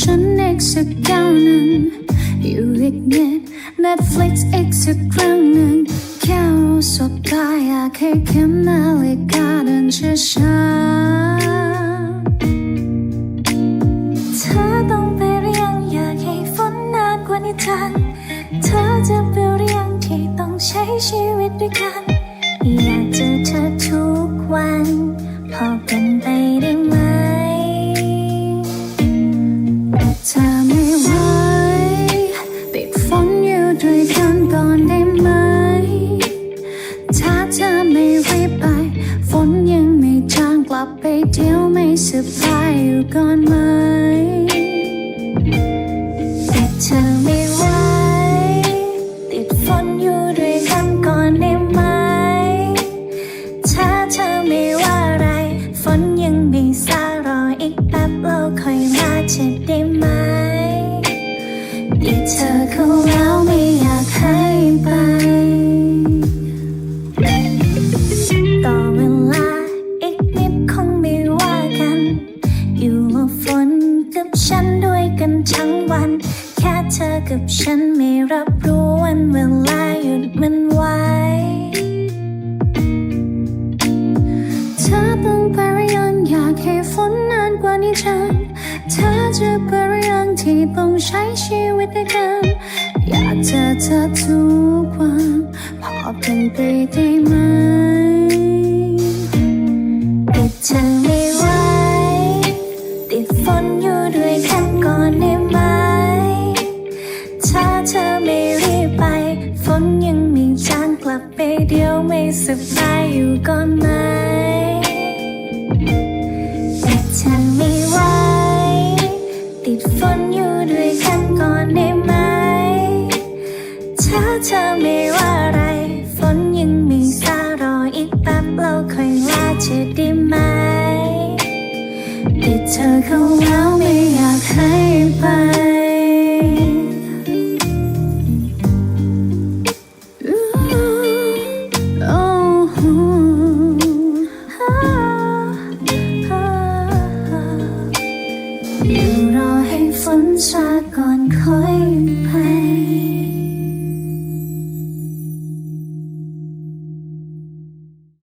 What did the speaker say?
ฉันอีกสักแก้วหนึ่งอยู่อีกนิด Netflix อีกสักครั้งหนึ่งแค่รู้สึกายอยากให้เข็มนาฬิกาเดินช้าๆเธอต้องไปเรียงอยากให้ฝนนานกว่านิทานเธอจะไปเรียงที่ต้องใช้ชีวิตด้วยกัน อยากเจอเธอทุกวัน พอเป็นไป ไม่ไหวติดฝนอยู่ด้วยกันก่อนได้ไหม ถ้าเธอไม่รีบไป ฝนยังไม่จางกลับไปเที่ยวไม่สบายอยู่ก่อนไหม เธอเข้าแล้วไม่อยากให้ไป ต่อเวลาอีกนิดคงไม่ว่ากัน อยู่หลบฝนกับฉันด้วยกันทั้งวัน แค่เธอกับฉันไม่รับรู้วันเวลาหยุดมันไว้เธอต้องไปหรือยังอยากให้ฝนนานกว่านี้จัง เธอจะไปหรืองที่ต้องใช้ชีวิตด้วยกัน อยากเจอเธอทุกวันพอเป็นไปได้ไหมแต่เธอไม่ไหวติดฝนอยู่ด้วยกันก่อนได้ไหม ถ้าเธอไม่รีบไป ฝนยังม่จางกลับไปเดียวไม่สบายอยู่ก่อนไหม เธอได้ไหมแต่เธอเข้าแล้วไม่อยากให้ไปอยู่รอให้ฝนซาก่อนค่อย